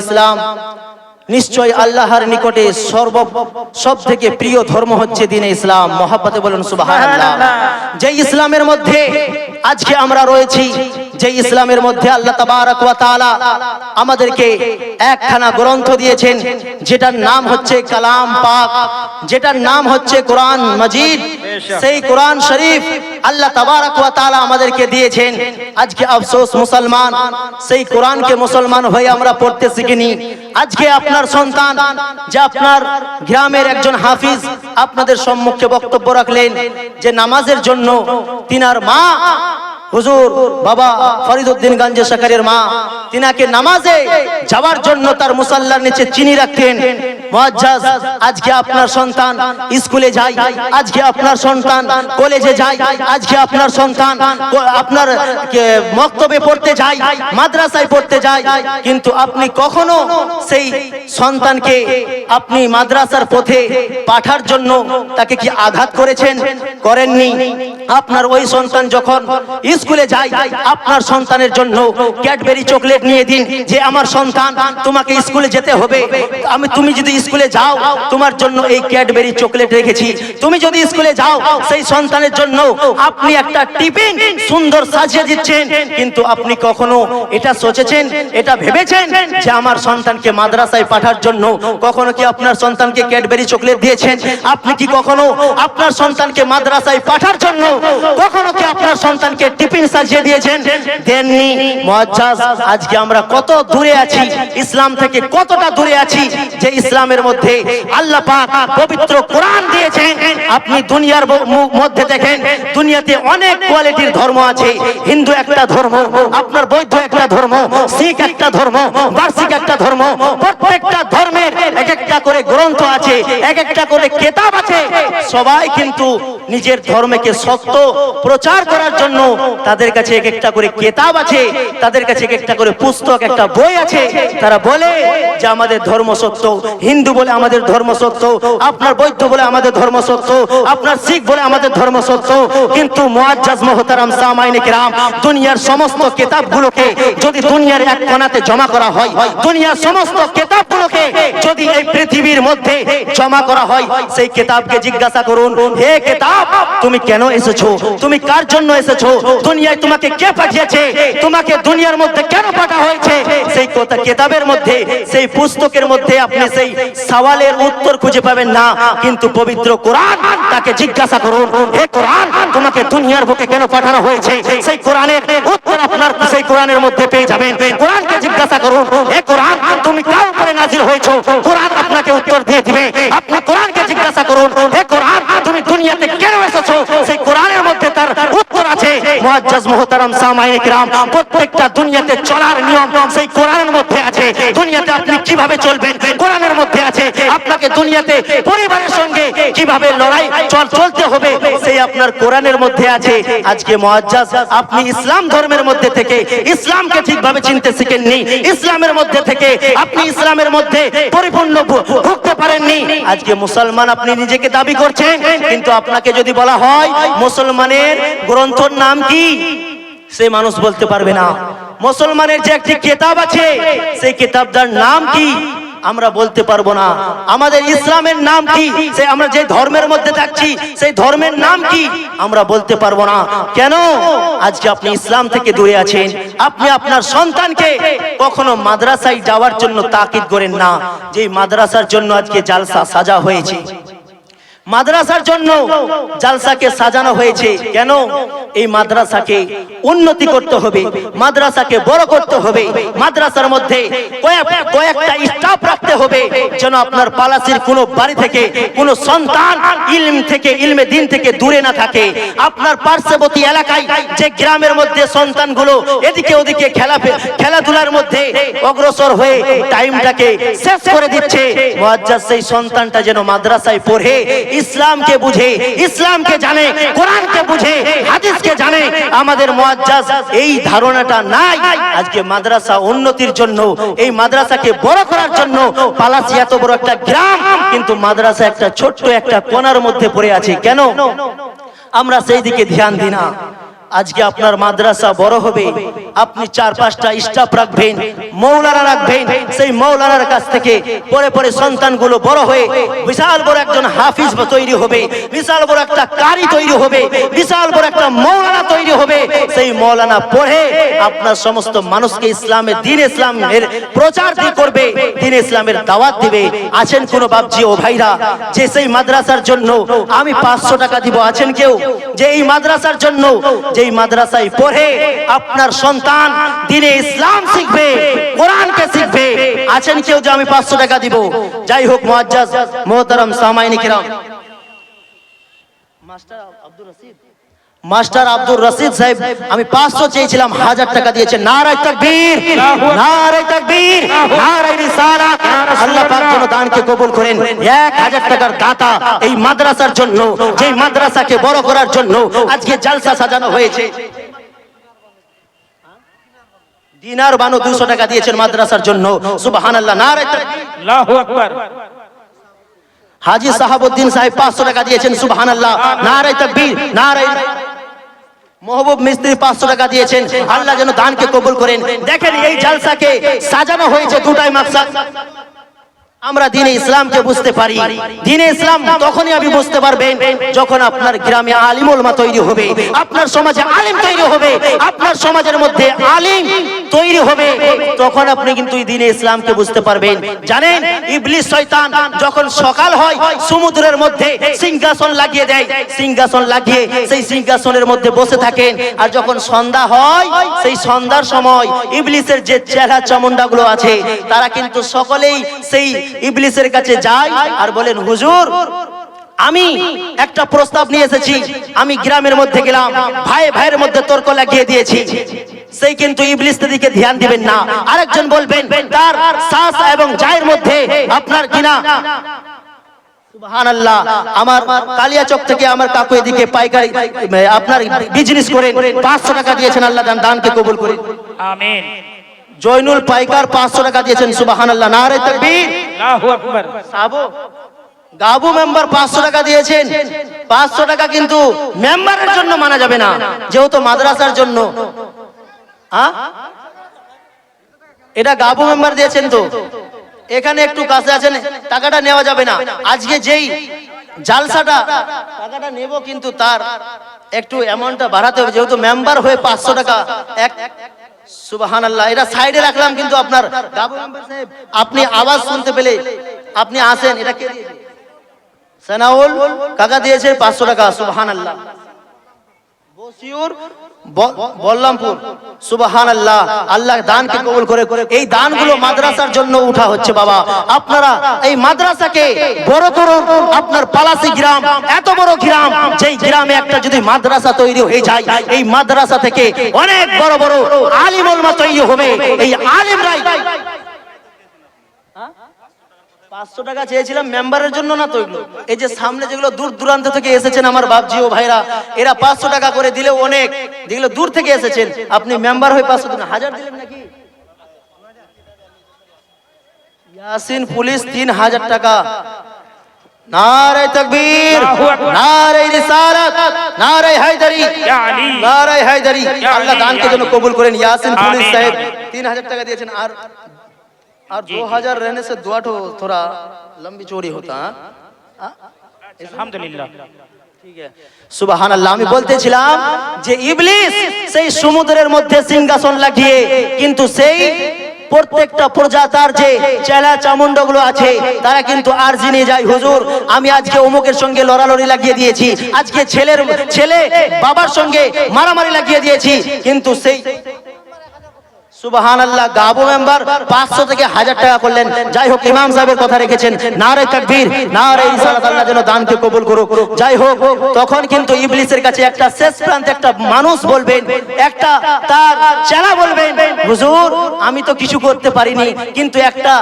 ইসলাম। নিশ্চয় আল্লাহর নিকটে সর্ব সব থেকে প্রিয় ধর্ম হচ্ছে দিনে ইসলাম। মহাব্বতে বলুন সুবহানাল্লাহ। যে ইসলামের মধ্যে আজকে আমরা রয়েছি যে ইসলামের মধ্যে আল্লাহ তাবারাক ওয়া তাআলা আমাদেরকে একখানা গ্রন্থ দিয়েছেন, যেটার নাম হচ্ছে কালাম পাক, যেটার নাম হচ্ছে কোরআন মাজিদ। সেই কোরআন শরীফ আল্লাহ তাবারক ওয়া তাআলা আমাদেরকে দিয়েছেন। আজকে আফসোস মুসলমান, সেই কোরআনকে মুসলমান হয়ে আমরা পড়তে শিখিনি। আজকে আপনার সন্তান যে আপনার গ্রামের একজন হাফিজ আপনাদের সম্মুখে বক্তব্য রাখলেন যে নামাজের জন্য তিনার মা হুজুর, বাবা ফরিদউদ্দিন গঞ্জে শাকারের মা, তিনাকে নামাজে যাওয়ার জন্য তার মুসাল্লার নিচে চিনি রাখতেন। আজকে আপনার সন্তান স্কুলে যায়, আজকে আপনার সন্তান কলেজে যায়, আজকে আপনার সন্তান আপনার মক্তবে পড়তে যায়, মাদ্রাসায় পড়তে যায়, কিন্তু আপনি কখনো সেই সন্তানকে আপনি মাদ্রাসার পথে পাঠার জন্য তাকে কি আঘাত করেছেন? করেননি। আপনার ওই সন্তান যখন স্কুলে যায় আপনার সন্তানের জন্য ক্যাডবেরি চকলেট নিয়ে দিন যে আমার সন্তান, তোমাকে স্কুলে যেতে হবে। আমি, তুমি যদি স্কুলে যাও, তোমার জন্য এই ক্যাডবেরি চকলেট রেখেছি। তুমি যদি স্কুলে যাও, সেই সন্তানের জন্য আপনি একটা টিফিন সুন্দর সাজিয়ে দিচ্ছেন। কিন্তু আপনি কখনো এটা সোচেছেন, এটা ভেবেছেন যে আমার সন্তানকে মাদ্রাসায় পাঠার জন্য কখনো কি আপনার সন্তানকে ক্যাডবেরি চকলেট দিয়েছেন? আপনি কি কখনো আপনার সন্তানকে মাদ্রাসায় পাঠার জন্য কখনো কি আপনার সন্তানকে টিফিন সাজিয়ে দিয়েছেন, দেননি মুআজ্জাজ আজকে আমরা কত দূরে আছি, ইসলাম থেকে কতটা দূরে আছি, যে ইসলামের মধ্যে আল্লাহ পাক পবিত্র কোরআন দিয়েছেন। আপনি দুনিয়ার মধ্যে দেখেন, দুনিয়াতে অনেক কোয়ালিটির ধর্ম আছে। হিন্দু একটা ধর্ম, আপনার বৌদ্ধ একটা ধর্ম, শিখ একটা ধর্ম, বার্ষিক একটা ধর্ম, প্রত্যেকটা ধর্মের এক একটা করে গ্রন্থ আছে, এক একটা করে কেতাব আছে। সবাই কিন্তু নিজের ধর্মকে সত্য প্রচার করার জন্য তাদের কাছে এক একটা করে কেতাব আছে, তাদের কাছে এক একটা করে পুস্তক, একটা বই আছে। তারা বলে যে আমাদের ধর্ম সত্য, হিন্দু বলে আমাদের ধর্ম সত্য, আপনার বৌদ্ধ বলে আমাদের ধর্ম সত্য, আপনার শিখ বলে আমাদের ধর্ম সত্য। কিন্তু মুআজ্জাজ মুহতারাম সামাইনে কিরাম দুনিয়ার সমস্ত কেতাবগুলোকে যদি দুনিয়ার এক কোণাতে জমা করা হয়, দুনিয়ার সমস্ত কেতাবগুলোকে যদি এই পৃথিবীর মধ্যে জমা করা হয়, সেই কেতাবকে জিজ্ঞাসা করুন। হে কেতাব, তুমি কেন এসেছ? তুমি কার জন্য এসেছ? দুনিয়ায় তোমাকে কে পাঠিয়েছে? তোমাকে দুনিয়ার মধ্যে কেন পাঠা হয়েছে? সেই কথা কেতাবের মধ্যে, সেই পুস্তকের মধ্যে আপনি সেই সওয়ালের উত্তর খুঁজে পাবেন না। কিন্তু পবিত্র কোরআন তাকে জিজ্ঞাসা করুন, হে কোরআন, তোমাকে দুনিয়ার বুকে কেন পাঠানো হয়েছে? সেই কোরআনের উত্তর আপনার সেই কোরআনের মধ্যে পেয়ে যাবেন। কোরআনকে জিজ্ঞাসা করুন, হে কোরআন, তুমি কার উপরে নাজিল হয়েছো? কোরআন আপনাকে উত্তর দিয়ে দিবে। আপনি কোরআনকে জিজ্ঞাসা করুন কেন সেই কোরআনের মধ্যে তার উত্তর আছে। মুআজ্জাজ মুহতারাম সামাইনে کرام প্রত্যেকটা দুনিয়াতে চলার নিয়ম সেই কোরআনের মধ্যে আছে। দুনিয়াতে আপনি কীভাবে চলবেন? কোরআনের মধ্যে আছে। আপনাকে দুনিয়াতে পরিবারের সঙ্গে কীভাবে লড়াই চলতে হবে? আপনার কোরআনের মধ্যে আছে, আজকে মুআজ্জাজ আপনি ইসলাম ধর্মের মধ্যে থেকে ইসলামকে ঠিকভাবে চিনতে শিখেননি, ইসলামের মধ্যে থেকে আপনি ইসলামের মধ্যে পরিপূর্ণ ভুগতে পারেননি। আজকে মুসলমান আপনি নিজেকে দাবি করছেন, কিন্তু আপনাকে যদি বলা হয়, মুসলমানের গ্রন্থর নাম কি? সে মানুষ বলতে পারবে না। মুসলমানের যে একটি কেতাব আছে, সেই কেতাবটার নাম কি? আমরা বলতে পারব না। আমাদের ইসলামের নাম কি? সে আমরা যে ধর্মের মধ্যে থাকছি, সেই ধর্মের নাম কি? আমরা বলতে পারব না। কেন? আজকে আপনি ইসলাম থেকে দূরে আছেন। আপনি আপনার সন্তানকে কখনো মাদ্রাসায় যাওয়ার জন্য তাকিদ করেন না। যে মাদ্রাসার জন্য আজকে জালসা সাজা হয়েছে। মাদ্রাসার জন্য জালসাকে সাজানো হয়েছে। কেন? এই মাদ্রাসাকে উন্নতি করতে হবে, মাদ্রাসাকে বড় করতে হবে। মাদ্রাসার মধ্যে কয়েকটা স্টাফ রাখতে হবে। যেন আপনার পালাসির কোনো বাড়ি থেকে, কোনো সন্তান ইলম থেকে, ইলমে দিন থেকে দূরে না থাকে। আপনার পার্শ্ববর্তী এলাকায় যে গ্রামের মধ্যে সন্তানগুলো এদিকে ওদিকে খেলা খেলাধুলার মধ্যে অগ্রসর হয়ে টাইমটাকে শেষ করে দিচ্ছে সেই সন্তানটা যেন মাদ্রাসায় পড়ে ইসলামকে বুঝে, ইসলামকে জানে, কোরআনকে বুঝে, হাদিসকে জানে, আমাদের মুআজ্জাজ এই ধারণাটা নাই। আজকে মাদ্রাসা উন্নতির জন্য, এই মাদ্রাসাকে বড় করার জন্য পালাসি এত বড় একটা গ্রাম, কিন্তু মাদ্রাসা একটা ছোট্ট একটা কোনার মধ্যে পড়ে আছে। কেন? আমরা সেই দিকে ধ্যান দিই না। আজকে আপনার মাদ্রাসা বড় হবে। আপনি চার পাঁচটা স্টাফ রাখবেন, মৌলানা রাখবেন। সেই মৌলানার কাছ থেকে পরে পরে সন্তানগুলো বড় হয়ে বিশাল বড় একজন হাফিজ তৈরি হবে, বিশাল বড় একটা কারি তৈরি হবে, বিশাল বড় একটা মৌলানা তৈরি হবে। সেই মৌলানা পড়ে আপনার সমস্ত মানুষকে ইসলামের দিন ইসলামের প্রচার দিয়ে করবে, দিন ইসলামের দাওয়াত দিবে। আছেন কোন বাপজি ও ভাইরা? যে সেই মাদ্রাসার জন্য আমি পাঁচশো টাকা দিব, আছেন কেউ? যে এই মাদ্রাসার জন্য যেই মাদ্রাসায় পড়ে, আপনার সন্তান দিনে ইসলাম শিখবে, কোরআনকে শিখবে। আছেন কেউ যে আমি পাঁচশো টাকা দিব? যাই হোক মুআজ্জাজ মোহতারাম সামাইনি কিরাম মাস্টার আব্দুর রশিদ মাস্টার আব্দুর রশিদ সাহেব আমি পাঁচশো চেয়েছিলাম হাজার টাকা দিয়েছেন নারায় তাকবীর নারায় তাকবীর নারায় রিসালাত। আল্লাহ পাক যেন দানকে কবুল করেন। এক হাজার টাকার দাতা এই মাদ্রাসার জন্য যেই মাদ্রাসাকে বড় করার জন্য আজকে জালসা সাজানো হয়েছে। দিনার বানো দুশো টাকা দিয়েছেন মাদ্রাসার জন্য। সুবহানাল্লাহ নারায় তাকবীর। আল্লাহু আকবার। হাজি সাহাবুদ্দিন সাহেব পাঁচশো টাকা দিয়েছেন সুবহান আল্লাহ নারাই তকবীর নারাই মহবুব মিস্ত্রি পাঁচশো টাকা দিয়েছেন। আল্লাহ যেন দানকে কবুল করেন। দেখেন এই জালসাকে সাজানো হয়েছে দুটাই মাকসাদ আমরা দিনে ইসলামকে বুঝতে পারি। দিনে ইসলাম তখনই আপনি বুঝতে পারবেন যখন আপনার গ্রামে আলিম উলমা তৈরি হবে, আপনার সমাজে আলিম তৈরি হবে, আপনার সমাজের মধ্যে আলিম তৈরি হবে, তখন আপনি কিন্তু দিনে ইসলামকে বুঝতে পারবেন। জানেন, ইবলিস শয়তান যখন সকাল হয়, সমুদ্রের মধ্যে সিংহাসন লাগিয়ে দেয়, সিংহাসন লাগিয়ে সেই সিংহাসনের মধ্যে বসে থাকেন, আর যখন সন্ধ্যা হয়, সেই সন্ধ্যার সময় ইবলিসের যে চেহারা চামুন্ডাগুলো আছে, তারা কিন্তু সকলেই সেই ইবলিসের কাছে যায় আর বলেন, হুজুর, আমি একটা প্রস্তাব নিয়ে এসেছি। আমি গ্রামের মধ্যে গেলাম, ভাই, ভাইয়ের মধ্যে তর্ক লাগিয়ে দিয়েছি। সেই কিন্তু ইবলিস দিকে ধ্যান দিবেন না। আরেকজন বলবেন, তার শ্বাস এবং জায়ের মধ্যে আপনার কিনা সুবহানাল্লাহ, আমার কালিয়াচক থেকে আমার কাকু এদিকে পাইকারি আপনার বিজনেস করেন। পাঁচশো টাকা দিয়েছেন, আল্লাহ দান, দানকে কবুল করে আমিন। জয়নুল পাইকার পাঁচশো টাকা দিয়েছেন সুবহানাল্লাহ। নারে তাকবীর। আল্লাহু গাবু মেম্বার পাঁচশো টাকা দিয়েছেন। পাঁচশো টাকা কিন্তু মেম্বারের জন্য মানা যাবে না যেহেতু মাদ্রাসার জন্য? এটা গাবু মেম্বার দিয়েছেন তো। এখানে একটু কাছে আছেন টাকাটা নেওয়া যাবে না। আজকে যেই জালসাটা টাকাটা নেব কিন্তু তার একটু অ্যামাউন্টটা বাড়াতে হবে যেহেতু মেম্বার হয়ে পাঁচশো টাকা এক সুবাহান এটা সাইডে রাখলাম কিন্তু আপনার আপনি আওয়াজ শুনতে পেলে আপনি আসেন, এটা কে সানাউল কাকা দিয়েছে পাঁচশো টাকা সুবাহান বল্লামপুর। সুবাহান আল্লাহ আল্লাহ দানকে কবুল করে, এই দানগুলো মাদ্রাসার জন্য উঠা হচ্ছে, বাবা। আপনারা এই মাদ্রাসাকে বড় করুন। আপনার পালাসি গ্রাম, এত বড় গ্রাম, যেই গ্রামে একটা যদি মাদ্রাসা তৈরি হয়ে যায়, এই মাদ্রাসা থেকে অনেক বড় বড় আলিম তৈরি হবে। এই আলিমরাই পাঁচশো টাকা চেয়েছিলাম মেম্বারের জন্য না তো এগুলো? এই যে সামনে যেগুলো দূর দূরান্ত থেকে এসেছেন আমার বাপজি ও ভাইরা এরা পাঁচশো টাকা করে দিলেও অনেক। যেগুলো দূর থেকে এসেছেন আপনি মেম্বার হয়ে পাঁচশো হাজার দিলেন নাকি? ইয়াসিন পুলিশ তিন হাজার টাকা। নারে তকবীর নারে রিসালাত নারে হায়দারি নারে হায়দারি। আল্লাহ দানকে জন্য কবুল করেন। ইয়াসিন পুলিশ সাহেব তিন হাজার টাকা দিয়েছেন। আর और और दो हजार रहने से दुआ ठो थोड़ा लंबी चोरी होता है हाँ? আলহামদুলিল্লাহ সুবাহান আল্লাহ আমি বলতেছিলাম যে ইবলিস সেই সমুদ্রের মধ্যে সিংহাসন লাগিয়ে কিন্তু সেই প্রত্যেকটা প্রজাতার যে চেলা চামুন্ড গুলো আছে তারা কিন্তু আর জিনে যায় হুজুর আমি আজকে অমুকের সঙ্গে লড়ালড়ি লাগিয়ে দিয়েছি আজকে ছেলের ছেলে বাবার সঙ্গে মারামারি লাগিয়ে দিয়েছি কিন্তু সেই আমি তো কিছু করতে পারিনি, কিন্তু একটা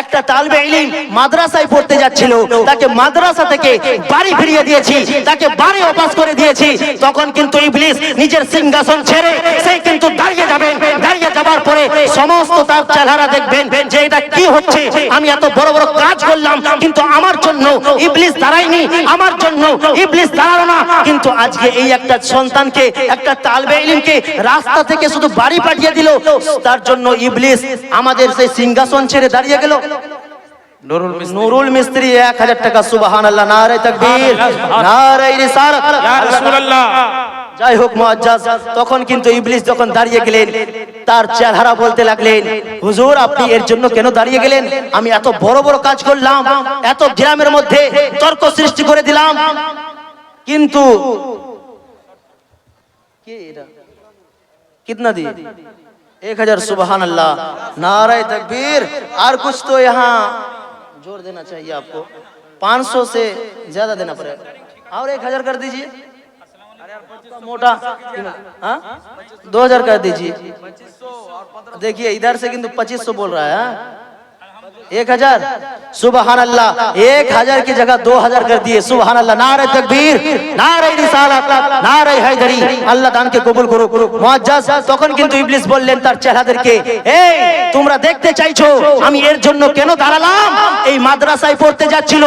একটা তালবে ইলিম মাদ্রাসায় পড়তে যাচ্ছিল। তাকে মাদ্রাসা থেকে বাড়ি ফিরিয়ে দিয়েছি, তাকে বাড়ি অপাস করে দিয়েছি। তখন কিন্তু ইবলিস নিজের সিংহাসন ছেড়ে সেই কিন্তু দাঁড়িয়ে যাবেন দাঁড়িয়ে তার চেহারা দেখবেন যে এটা কি হচ্ছে? আমি এত বড় বড় কাজ করলাম কিন্তু আমার জন্য ইবলিস দাঁড়ায়নি আমার জন্য ইবলিস দাঁড়াল না। কিন্তু আজকে এই একটা সন্তানকে একটা তালবে ইলিমকে রাস্তা থেকে শুধু বাড়ি পাঠিয়ে দিল। তার জন্য ইবলিস আমাদের সেই সিংহাসন ছেড়ে দাঁড়িয়ে গেল। নুরুল মিস্ত্রি। এক হাজার টাকা সুবাহান আল্লাহ নারে তকবীর নারে রিসালাত। যাই হোক মুআজ্জাজ তখন কিন্তু ইবলিস যখন দাঁড়িয়ে গেলেন তার চেহারা বলতে লাগলেন হুজুর আপনি এর জন্য কেন দাঁড়িয়ে গেলেন আমি এত বড় বড় কাজ করলাম এত গ্রামের মধ্যে তর্ক সৃষ্টি করে দিলাম কিন্তু কে এটা कितना दिए एक हजार सुबहान अल्लाह नारे तकबीर और कुछ तो यहाँ जोर देना चाहिए आपको 500 से ज्यादा देना पड़ेगा और एक हजार कर दीजिए मोटा हाँ दो हज़ार कर दीजिए देखिए, इधर से किंतु पच्चीस सौ बोल रहा है हाँ? एक हजार सुबहान अल्लाह एक हजार की जगह दो हजार कर दिए सुबहान अल्लाह नारे तकबीर नारे रिसालात नारे हैदरी আল্লাহ দানকে কবুল করুক মুআজ্জাজ তখন কিন্তু ইবলিস বললেন তার চেহারাদেরকে এই তোমরা দেখতে চাইছো আমি এর জন্য কেন দাঁড়ালাম এই মাদ্রাসায় পড়তে যাচ্ছিল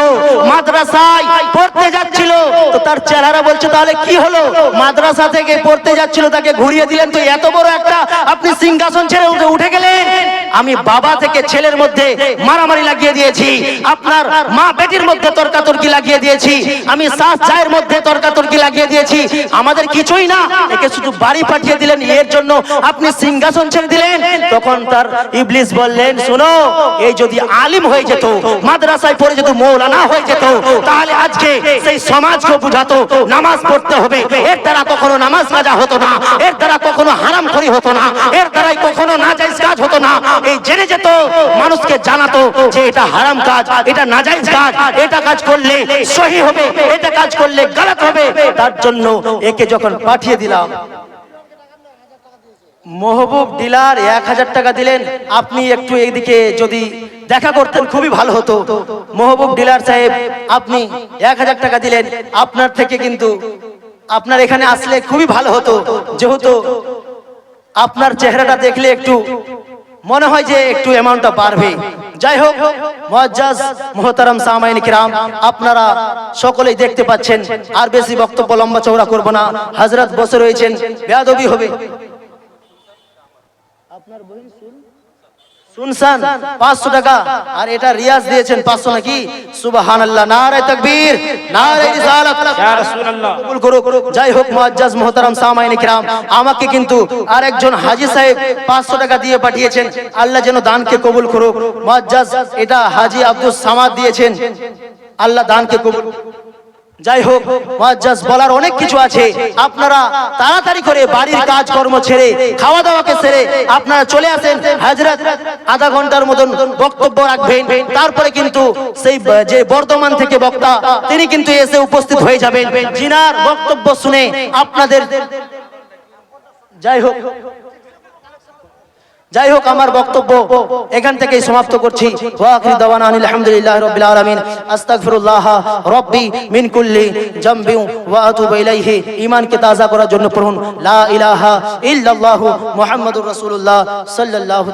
মাদ্রাসায় পড়তে যাচ্ছিল তো তার চেহারা বলছে তাহলে কি হলো মাদ্রাসা থেকে পড়তে যাচ্ছিল তাকে ঘুরিয়ে দিলেন তো এত বড় একটা আপনি সিংহাসন ছেড়ে উঠে উঠে গেলেন আমি বাবা থেকে ছেলের মধ্যে মারামারি লাগিয়ে দিয়েছি। আপনার মা বেটির মধ্যে তর্কাতর্কি লাগিয়ে দিয়েছি। আমি সাস চায়ের মধ্যে তর্কাতর্কি লাগিয়ে দিয়েছি। আমাদের কিছুই না। একে শুধু বাড়ি পাঠিয়ে দিলেন। এর জন্য আপনি সিংহাসন ছেড়ে দিলেন। তখন তার ইবলিস বললেন শোনো এই যদি আলিম হয়ে যেত মাদ্রাসায় পড়ে যেত মৌলানা হয়ে যেত তাহলে আজকে সেই সমাজকে বুঝাতো নামাজ পড়তে হবে। এর দ্বারা কখনো নামাজ কাজা হতো না। এর দ্বারা কখনো হারাম খড়ি হতো না। এর দ্বারাই কখনো না কাজ হতো না। এই জেনে যেত, মানুষকে জানাতো যে এটা হারাম কাজ, এটা নাজাইজ কাজ, এটা কাজ করলে সহি হবে, এটা কাজ করলে গলত হবে। তার জন্য একে যখন পাঠিয়ে দিলাম, মহবুব ডিলার এক হাজার টাকা দিলেন। আপনি একটু এইদিকে যদি দেখা করতেন খুবই ভালো হতো। মহবুব ডিলার সাহেব, আপনি এক হাজার টাকা দিলেন। আপনার থেকে কিন্তু আপনার এখানে আসলে খুবই ভালো হতো। যেহেতু আপনার চেহারাটা দেখলে একটু মনে হয় যে একটু অ্যামাউন্টটা বাড়বে। যাই হোক মুআজ্জাজ মহতারাম সামাইন কিরাম, আপনারা সকলেই দেখতে পাচ্ছেন, আর বেশি বক্তব্য লম্বা চৌড়া করব না। হাজরাত বসে রয়েছেন, বেয়াদবি হবে। শুনসান পাঁচশো টাকা। আর এটা রিয়াজ দিয়েছেন পাঁচশো নাকি? সুবাহান আল্লাহ নারে তকবীর। নারে রিসালাত। ইয়া রাসূলুল্লাহ। কবুল করুক। যাই হোক মুআজ্জাজ মুহতারাম সামাইনে কিরাম আমাকে কিন্তু আরেকজন হাজী সাহেব 500 টাকা দিয়ে পাঠিয়েছেন। আল্লাহ যেন দানকে কবুল করুক। মুআজ্জাজ এটা হাজী আব্দুল সামাদ দিয়েছেন। আল্লাহ দানকে কবুল যাই হোক বলার অনেক কিছু আছে। আপনারা তাড়াতাড়ি করে বাড়ির কাজ কর্ম ছেড়ে খাওয়া দাওয়াকে ছেড়ে আপনারা চলে আসেন। হযরত আধা ঘণ্টার মতন বক্তব্য রাখবেন। তারপরে কিন্তু সেই, যে বর্ধমান থেকে বক্তা, তিনি কিন্তু এসে উপস্থিত হয়ে যাবেন। জিনার বক্তব্য শুনে আপনাদের যাই হোক যাই হোক আমার বক্তব্য এখান থেকেই সমাপ্ত করছি। ইমানকে মিন ঈমানকে তাজা করার জন্য পড়ুন। লা ইলাহা ইল্লাল্লাহু মুহাম্মাদুর রাসূলুল্লাহ সাল্লাল্লাহু